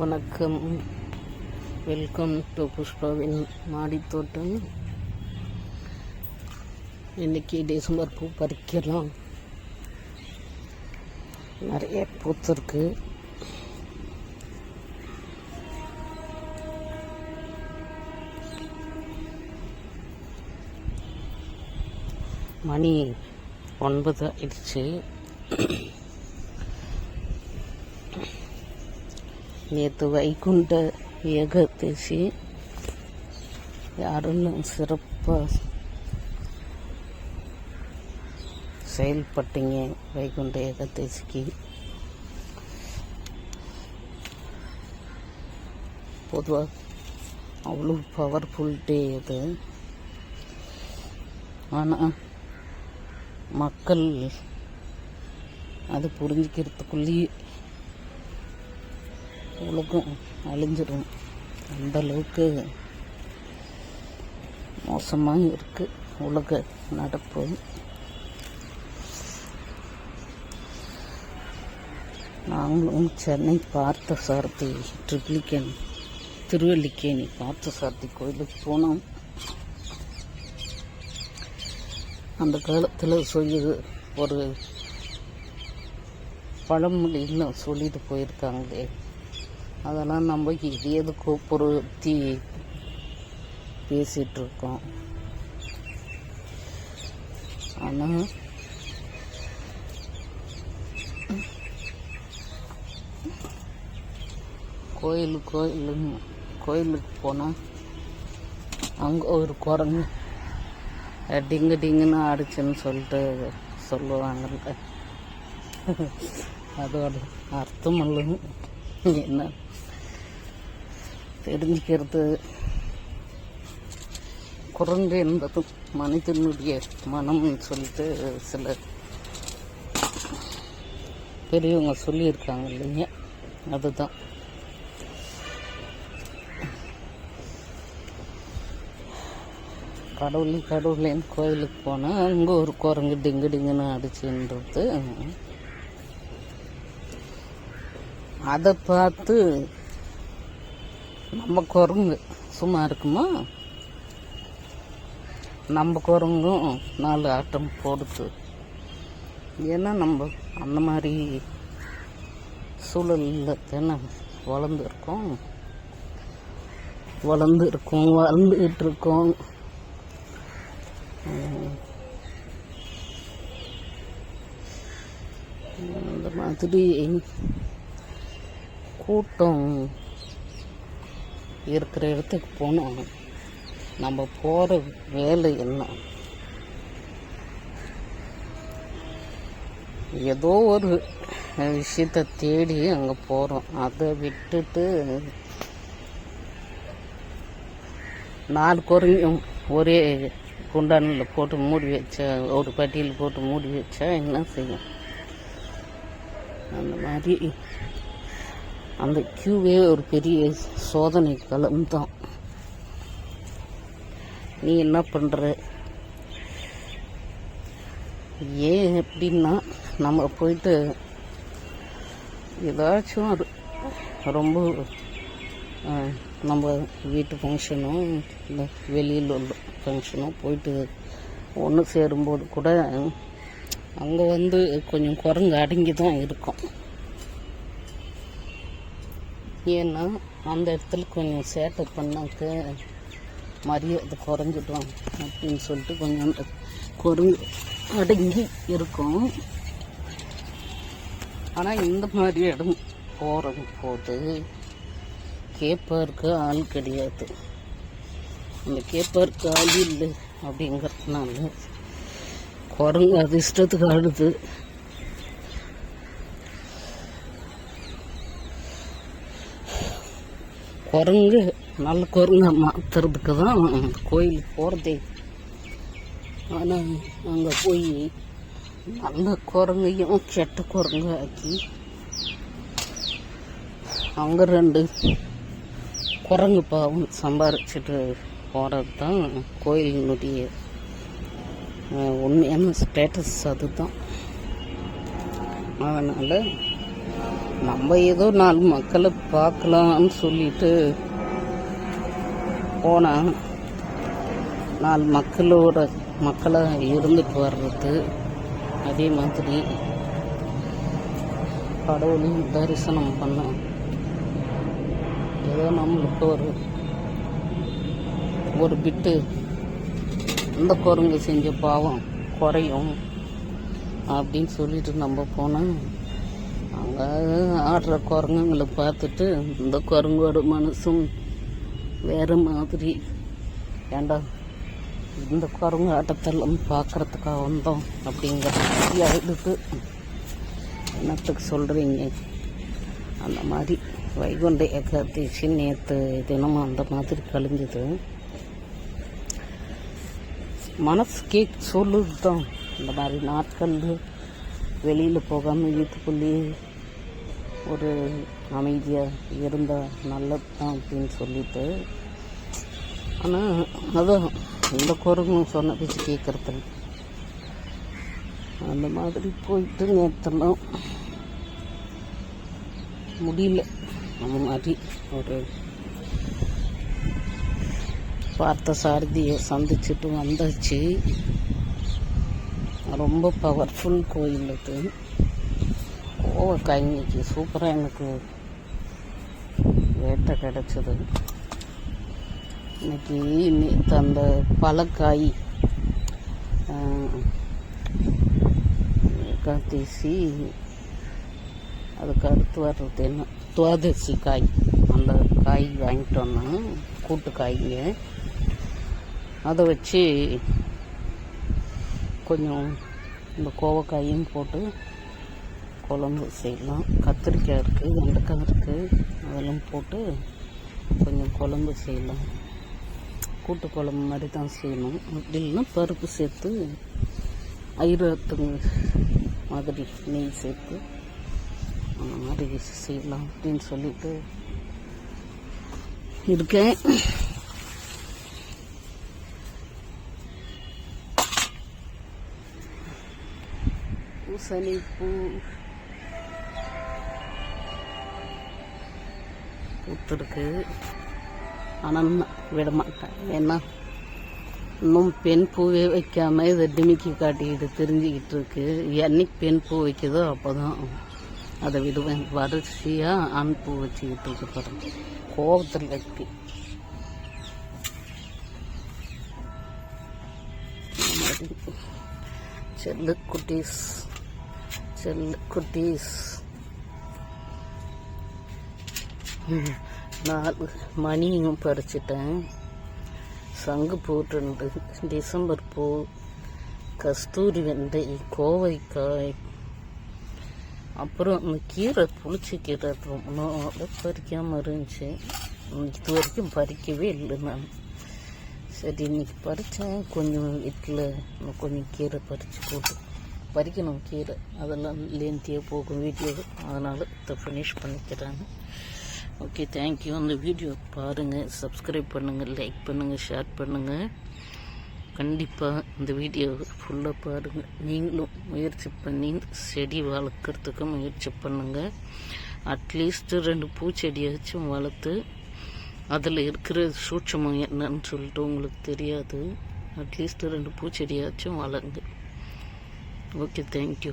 வணக்கம். Welcome to புஷ்பாவின் மாடித்தோட்டம் இன்னைக்கு டிசம்பர் பூ பறிக்கலாம். நிறைய பூத்திருக்கு மணி ஒன்பது ஆயிடுச்சு. நேற்று வைகுண்ட ஏகாதசி யாரெல்லாம் சிறப்பாக செயல்பட்டீங்க வைகுண்ட ஏகாதசிக்கு? பொதுவாக அவ்வளோ பவர்ஃபுல் டே அது. ஆனால் மக்கள் அது புரிஞ்சுக்கிறதுக்குள்ளேயே உலகம் அழிஞ்சிடும். அந்த அளவுக்கு மோசமாக இருக்குது உலக நடப்பு. நாங்களும் சென்னை பார்த்த சாரதி ட்ரிப்ளிகேன் திருவல்லிக்கேணி பார்த்த சாரதி கோயிலுக்கு போனோம். அந்த காலத்தில் சொல்லி ஒரு பழமொழியில் சொல்லிட்டு போயிருக்காங்களே. அதெல்லாம் நம்ம இது எதுக்கோ பொருத்தி பேசிகிட்டு இருக்கோம் ஆனால் கோயில் கோயிலுங்க கோயிலுக்கு போனால் அங்கே ஒரு குரங்கு. டிங்கு டிங்குன்னு ஆடிச்சுன்னு சொல்லிட்டு சொல்லுவாங்கல்ல. அதோட அர்த்தம் என்ன தெரிஞ்சுக்கிறது குரங்கு என்பது மனிதனுடைய மனம்னு சொல்லிட்டு சில பெரியவங்க சொல்லியிருக்காங்க இல்லைங்க அதுதான் கடவுள் கடவுளேன்னு கோயிலுக்கு போனால் அங்கே ஒரு குரங்கு டிங்கு டிங்குன்னு அடிச்சுன்றது அதை பார்த்து நம்ம குரங்கு சும்மா இருக்குமா? நம்ம குரங்கும் நாலு ஆட்டம் போடுது. ஏன்னா நம்ம அந்த மாதிரி சூழலில் தானே வளர்ந்துருக்கோம். வளர்ந்து வளர்ந்துக்கிட்டு இருக்கோம் அந்த மாதிரி கூட்டம் இருக்கிற இடத்துக்கு போனோம். நம்ம போகிற வேலை என்ன? ஏதோ ஒரு விஷயத்தை தேடி அங்கே போகிறோம் அதை விட்டுட்டு நாலு குறையும் ஒரே குண்டானில் போட்டு மூடி வச்சா ஒரு பட்டியல் போட்டு மூடி வச்சா என்ன செய்யும்? அந்த மாதிரி அந்த கியூவே ஒரு பெரிய சோதனை களம் தான் நீ என்ன பண்ணுற ஏன் எப்படின்னா நம்ம போயிட்டு ஏதாச்சும் ஒரு ரொம்ப நம்ம வீட்டு ஃபங்க்ஷனும் இல்லை வெளியில் உள்ள ஃபங்க்ஷனும் போயிட்டு ஒன்று சேரும்போது கூட அங்கே வந்து கொஞ்சம் குரங்கு அடங்கி தான் இருக்கும். ஏன்னா அந்த இடத்துல கொஞ்சம் சேட்டை பண்ணாக்க மரியாதை குறைஞ்சிடும் அப்படின்னு சொல்லிட்டு கொஞ்சம் அந்த அடங்கி இருக்கும். ஆனால் இந்த மாதிரி இடம் போகிற போது கேப்பாருக்கு ஆள் கிடையாது. அந்த கேப்பாருக்கு ஆள் இல்லை அப்படிங்கிறதுனால குரங்கு அது இஷ்டத்துக்கு ஆடுது குரங்கு நல்ல குரங்கை மாற்றுறதுக்கு தான் கோயிலுக்கு போகிறதே ஆனால் அங்கே போய் நல்ல குரங்கையும் கெட்ட குரங்கு ஆக்கி அங்கே ரெண்டு குரங்கு பாவம் சம்பாரிச்சிட்டு போகிறது தான் கோயிலினுடைய உண்மையான ஸ்டேட்டஸ் அதுதான். அதனால் நம்ம ஏதோ நாலு மக்களை பார்க்கலாம்னு சொல்லிட்டு போனால் நாலு மக்களோட மக்களாக இருந்துட்டு வர்றது அதே மாதிரி கடவுளையும் தரிசனம் பண்ண ஏதோ நம்மளுக்கு ஒரு ஒரு பிட்டு. இந்த குரங்கு செஞ்ச பாவம் குறையும் அப்படின்னு சொல்லிட்டு நம்ம போனால் ஆடுற குரங்குங்களை பார்த்துட்டு இந்த குரங்கோட மனசும் வேறு மாதிரி. ஏண்டா இந்த குரங்கு ஆட்டத்தெல்லாம் பார்க்கறதுக்காக வந்தோம் அப்படிங்கிற மாதிரி ஆயிடுது. என்னத்துக்கு சொல்கிறீங்க அந்த மாதிரி வைகுண்ட ஏகாதசி நேற்று தினமும் அந்த மாதிரி கழிஞ்சது. மனசு கே சொல்லுது தான் இந்த மாதிரி நாட்கள் வெளியில் போகாமல் வீட்டுக்குள்ளேயே ஒரு அமைதியாக இருந்தால் நல்லது தான் அப்படின்னு சொல்லிட்டு. ஆனால் அதுதான் இந்த குரங்கும் சொன்ன பேச்சு கேட்குறது அந்த மாதிரி போயிட்டு நேற்றெல்லாம் முடியல. அந்த மாதிரி ஒரு பார்த்த சாரதியை சந்திச்சுட்டு வந்தாச்சு. ரொம்ப பவர்ஃபுல் கோயில் அது. கோவக்காய் இன்னைக்கு சூப்பராக எனக்கு வேட்டை கிடச்சிது. இன்னைக்கு நேற்று அந்த பழக்காய் ஏகாதசி அதுக்கு அடுத்து வர்றது என்ன? துவாதசி காய். அந்த காய் வாங்கிட்டு வந்தேன் கூட்டு காய்ங்க. அதை வச்சு கொஞ்சம் இந்த கோவக்காயும் போட்டு குழம்பு செய்யலாம். கத்திரிக்காய் இருக்குது வெண்டைக்காய் இருக்குது அதெல்லாம் போட்டு கொஞ்சம் குழம்பு செய்யலாம். கூட்டு குழம்பு மாதிரி தான் செய்யணும். அப்படி இல்லைன்னா பருப்பு சேர்த்து ஐரத்து மாதிரி நெய் சேர்த்து அந்த மாதிரி செய்யலாம் அப்படின்னு சொல்லிட்டு இருக்கேன். பூசணி பூ பூத்துருக்கு ஆனால் விட மாட்டேன். ஏன்னா இன்னும் பெண் பூவே வைக்காமல் இதை டிமிக்கி காட்டிக்கிட்டு தெரிஞ்சுக்கிட்டு இருக்கு. என்னைக்கு பெண் பூ வைக்குதோ அப்போ தான் அதை விடுவேன். வரிசையாக ஆண் பூ வச்சுக்கிட்டு இருக்க பாருங்க. கோபத்தில் வைக்கு செல்லு குட்டீஸ். செல்லு குட்டீஸ். நாலு மணியும் பறிச்சிட்டேன். சங்கு போட்டு டிசம்பர் பூ கஸ்தூரி வெண்டை கோவைக்காய். அப்புறம் அந்த கீரை புளிச்ச கீரை ரொம்ப பறிக்காமல் இருந்துச்சு. இது வரைக்கும் பறிக்கவே இல்லை நான். சரி இன்னைக்கு பறித்தேன் கொஞ்சம் வீட்டில் இன்னும் கொஞ்சம் கீரை பறித்து போட்டு பறிக்கணும் கீரை. அதெல்லாம் லேந்தியாக போகும் வீடியோ அதனால் இதை ஃபினிஷ் பண்ணிக்கிறாங்க ஓகே தேங்க்யூ அந்த வீடியோ பாருங்கள் சப்ஸ்கிரைப் பண்ணுங்கள் லைக் பண்ணுங்கள் ஷேர் பண்ணுங்கள் கண்டிப்பாக இந்த வீடியோ ஃபுல்லாக பாருங்கள் நீங்களும் முயற்சி பண்ணி செடி வளர்க்குறதுக்கு முயற்சி பண்ணுங்கள் அட்லீஸ்ட் ரெண்டு பூச்செடியாச்சும் வளர்த்து அதில் இருக்கிற சூட்சமம் என்னன்னு சொல்லிட்டு உங்களுக்கு தெரியாது. அட்லீஸ்ட் ரெண்டு பூச்செடியாச்சும் வளருங்க. Okay thank you